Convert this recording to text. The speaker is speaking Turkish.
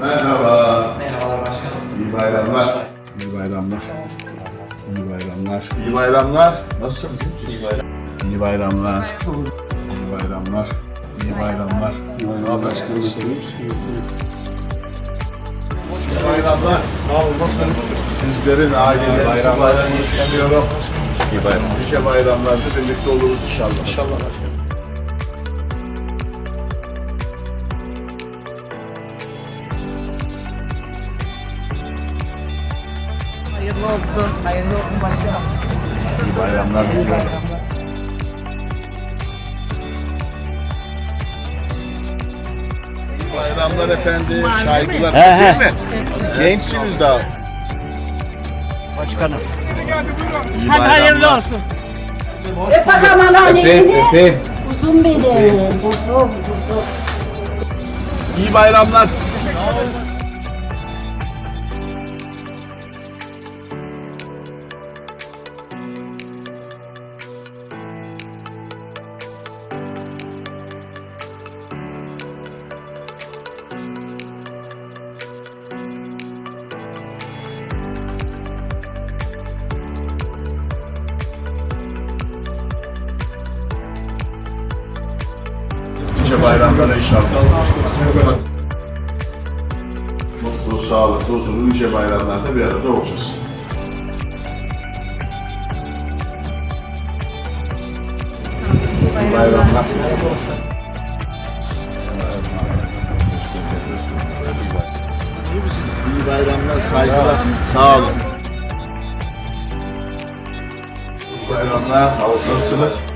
Merhaba. Merhabalar başkanım. İyi bayramlar. İyi bayramlar. İyi bayramlar. İyi bayramlar. Nasılsınız? İyi bayramlar. İyi bayramlar. İyi bayramlar. İyi bayramlar. Ne haber? Nasılsınız? İyi bayramlar. Sağ olun. Nasılsınız? Sizlerin ailelerinizi bayramlarını yaşamıyorum. İyi bayramlar. Nice bayramlarda birlikte oluruz inşallah. İnşallah. Hayırlı olsun. Hayırlı olsun başkanım. İyi bayramlar diliyorum. İyi bayramlar efendim. Saygılar. Değil mi? Gençsiniz daha. Başkanım. İyi Hadi hayırlı olsun. Öp bakalım anneanneni. Öpeyim. Uzun benim. Uzun, uzun. İyi bayramlar. Nice bayramlara inşallah. Mutlu, sağlıklı, huzurlu nice bayramlarda bir arada olacağız. Bayramlar. İyi bayramlar, saygılar. Sağ olun. Bayramlar. Nasılsınız?